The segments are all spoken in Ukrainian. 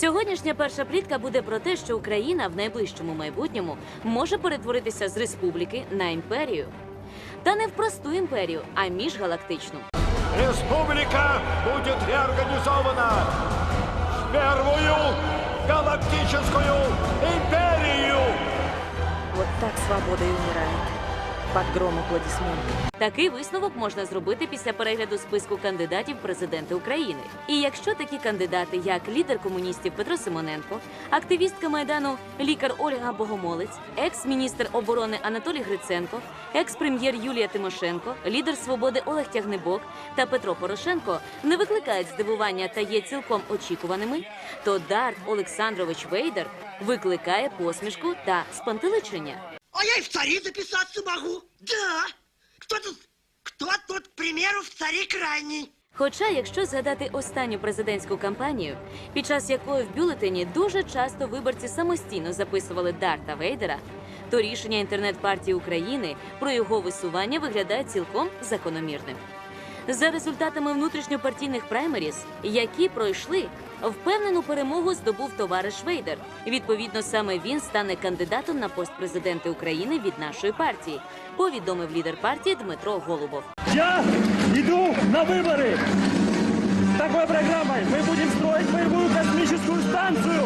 Сьогоднішня перша плітка буде про те, що Україна в найближчому майбутньому може перетворитися з республіки на імперію. Та не в просту імперію, а міжгалактичну. Республика будет реорганизована в первую галактическую империю. Вот так свобода и умирает. Под гром аплодисментов. Такий висновок можна зробити після перегляду списку кандидатів в президенти України. І якщо такі кандидати, як лідер комуністів Петро Симоненко, активістка майдану лікар Ольга Богомолець, екс-міністр оборони Анатолій Гриценко, екс-прем'єр Юлія Тимошенко, лідер свободи Олег Тягнебок та Петро Порошенко не викликають здивування та є цілком очікуваними, то Дарт Олександрович Вейдер викликає посмішку та спантеличення. А я и в цари записаться могу. Да. Кто тут, кто тут, к примеру, в цари крайний? Хоча, якщо згадати останню президентську кампанію, під час якої в бюлетені дуже часто виборці самостійно записували Дарта Вейдера, то рішення інтернет-партії України про його висування виглядає цілком закономірним За результатами внутрішньопартійних праймеріз, які пройшли, впевнену перемогу здобув товариш Вейдер. Відповідно, саме він стане кандидатом на пост президента України від нашої партії, повідомив лідер партії Дмитро Голубов. Я иду на выборы. С такой программой мы будем строить боевую космическую станцию,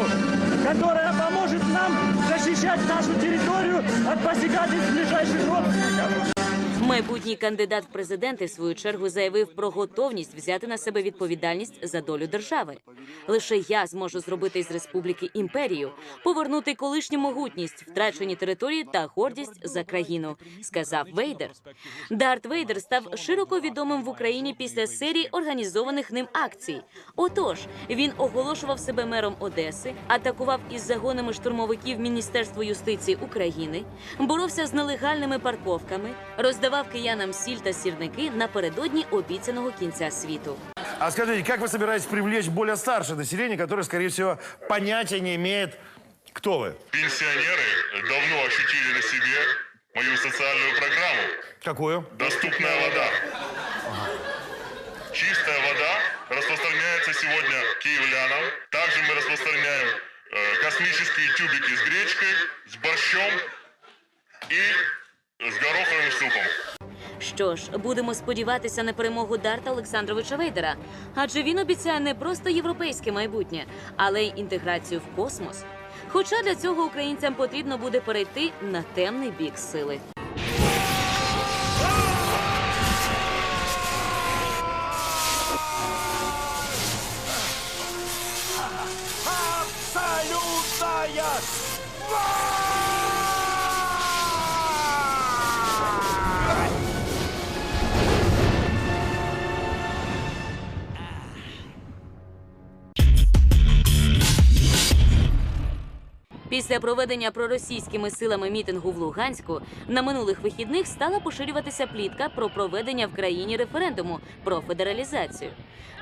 которая поможет нам защищать нашу территорию от посягательств ближайших родственников. Майбутній кандидат в президенти в свою чергу заявив про готовність взяти на себе відповідальність за долю держави. Лише я зможу зробити з республіки імперію, повернути колишню могутність, втрачені території та гордість за країну, сказав Вейдер. Дарт Вейдер став широко відомим в Україні після серії організованих ним акцій. Отож, він оголошував себе мером Одеси, атакував із загонами штурмовиків Міністерство юстиції України, боровся з нелегальними парковками, роздавав киянам сіль та сірники напередодні обіцяного кінця світу. А скажите, как вы собираетесь привлечь более старшее население, которое, скорее всего, понятия не имеет, кто вы? Пенсионеры давно ощутили на себе мою социальную программу Какую? «Доступная вода». Чистая вода распространяется сегодня киевлянам. Также мы распространяем э, космические тюбики с гречкой, с борщом и с гороховым супом. Що ж, будемо сподіватися на перемогу Дарта Олександровича Вейдера, адже він обіцяє не просто європейське майбутнє, але й інтеграцію в космос. Хоча для цього українцям потрібно буде перейти на темний бік сили. Абсолютная Після проведення проросійськими силами мітингу в Луганську на минулих вихідних стала поширюватися плітка про проведення в країні референдуму про федералізацію.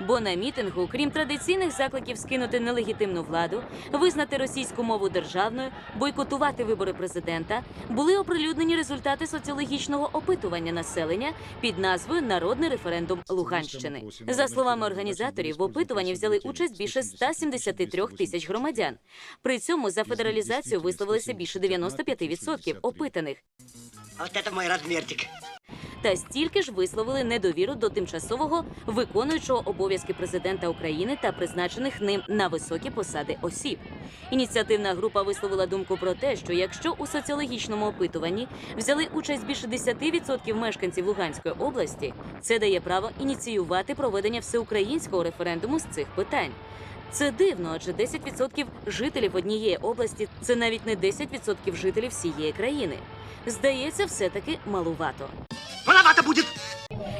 Бо на мітингу, крім традиційних закликів скинути нелегітимну владу, визнати російську мову державною, бойкотувати вибори президента, були оприлюднені результати соціологічного опитування населення під назвою Народний референдум Луганщини. За словами організаторів, в опитуванні взяли участь більше 173 тисяч громадян. При цьому за федералізацію висловилися більше 95% опитаних. Вот это мой размерчик. Та стільки ж висловили недовіру до тимчасового виконуючого обов'язки президента України та призначених ним на високі посади осіб. Ініціативна група висловила думку про те, що якщо у соціологічному опитуванні взяли участь більше 10% мешканців Луганської області, це дає право ініціювати проведення всеукраїнського референдуму з цих питань. Це дивно, адже 10% жителів однієї області це навіть не 10% жителів всієї країни. Здається, все-таки малувато. Маловато будет.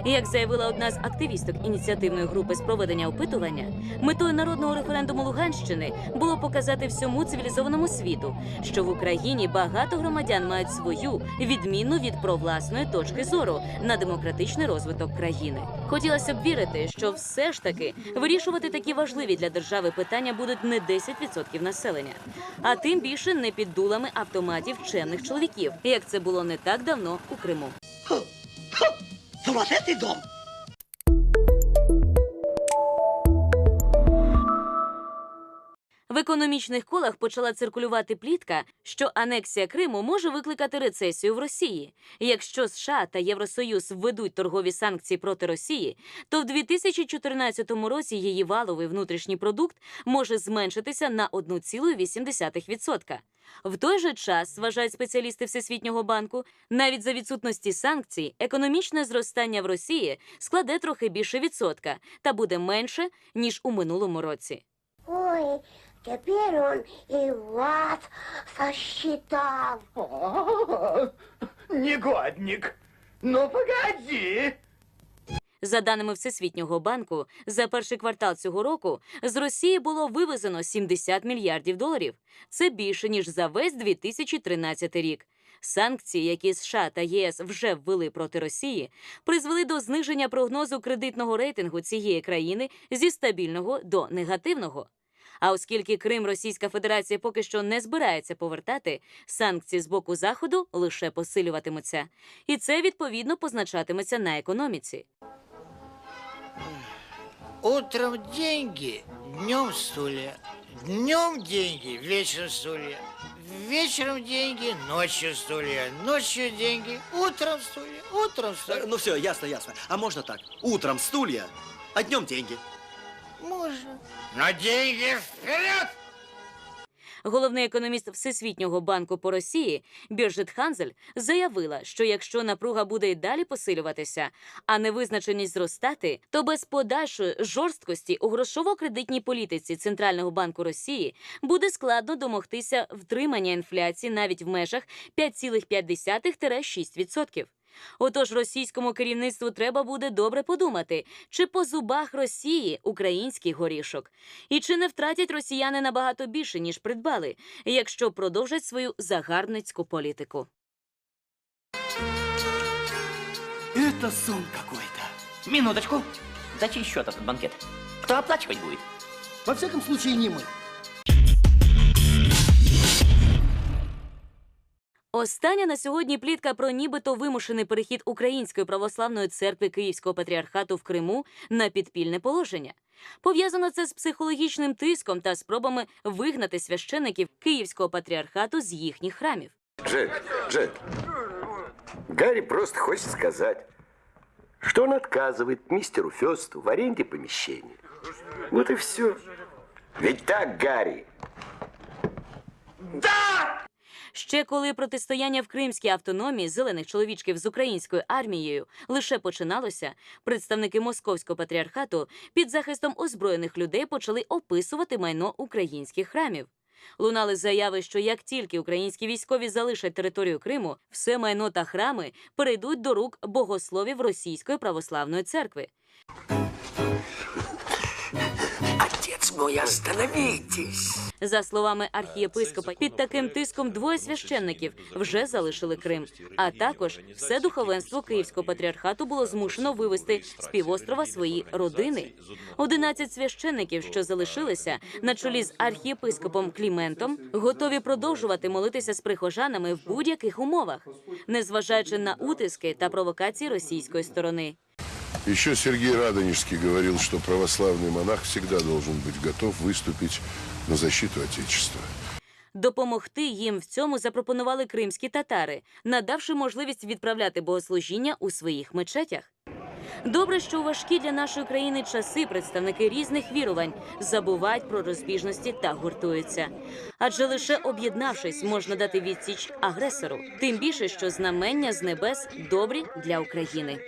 Як заявила одна з активісток ініціативної групи з проведення опитування, метою народного референдуму Луганщини було показати всьому цивілізованому світу, що в Україні багато громадян мають свою відмінну від провласної точки зору на демократичний розвиток країни. Хотілося б вірити, що все ж таки вирішувати такі важливі для держави питання будуть не 10% населення, а тим більше не під дулами автоматів чемних чоловіків, як це було не так давно у Криму. zobaczyć dom. Економічних колах почала циркулювати плітка, що анексія Криму може викликати рецесію в Росії. Якщо США та Євросоюз введуть торгові санкції проти Росії, то в 2014 році її валовий внутрішній продукт може зменшитися на 1,8%. В той же час, вважають спеціалісти Всесвітнього банку, навіть за відсутності санкцій, економічне зростання в Росії складе трохи більше відсотка та буде менше ніж у минулому році. Ой, теперь он и вас сосчитал. Негодник. Ну, погоди. За даними Всесвітнього банку, за перший квартал цього року з Росії було вивезено 70 мільярдів доларів. Це більше ніж за весь 2013 рік. Санкції, які США та ЄС вже ввели проти Росії, призвели до зниження прогнозу кредитного рейтингу цієї країни зі стабільного до негативного. А оскільки Крим Російська Федерація поки що не збирається повертати, санкції з боку заходу лише посилюватимуться, і це відповідно позначатиметься на економіці. Утром деньги, днем стулья. Днем деньги, вечером стулья. Вечером деньги, ночью стулья. Ночью деньги, утром стулья. Утром Э, стулья. Ну все, ясно, ясно. А можно так? Утром стулья, а днем деньги. Можно. Но деньги вперед! Головний економіст Всесвітнього банку по Росії Біржит Ханзель заявила, що якщо напруга буде й далі посилюватися, а невизначеність зростати, то без подальшої жорсткості у грошово-кредитній політиці Центрального банку Росії буде складно домогтися втримання інфляції навіть в межах 5,5-6%. Отож, російському керівництву треба буде добре подумати, чи по зубах Росії український горішок, і чи не втратять росіяни набагато більше, ніж придбали, якщо продовжать свою загарбницьку політику. Это сон какой-то. Минуточку. За чей счет этот банкет? Кто оплачивать будет? Во всяком случае, не мы. Остання на сьогодні плітка про нібито вимушений перехід Української православної церкви Київського патріархату в Криму на підпільне положення. Пов'язано це з психологічним тиском та спробами вигнати священиків Київського патріархату з їхніх храмів. Джек, Джек, Гарри просто хочет сказать, что он отказывает мистеру Фесту в аренде помещения. Вот и все. Ведь так, Гарри? Ще коли протистояння в Кримській автономії зелених чоловічків з українською армією лише починалося, представники московського патріархату під захистом озброєних людей почали описувати майно українських храмів. Лунали заяви, що як тільки українські військові залишать територію Криму, все майно та храми перейдуть до рук богословів Російської православної церкви. Мой, остановитесь! За словами архієпископа, під таким тиском двоє священників вже залишили Крим. А також все духовенство Київського патріархату було змушено вивести з півострова свої родини. Одинадцять священників, що залишилися на чолі з архієпископом Кліментом, готові продовжувати молитися з прихожанами в будь-яких умовах, незважаючи на утиски та провокації російської сторони. Еще Сергей Радонежский говорил, что православный монах всегда должен быть готов выступить на защиту Отечества. Допомогти їм в цьому запропонували кримські татари, надавши можливість відправляти богослужіння у своїх мечетях. Добре, що у важкі для нашої країни часи представники різних вірувань забувають про розбіжності та гуртуються. Адже лише об'єднавшись, можна дати відсіч агресору. Тим більше, що знамення з небес добрі для України.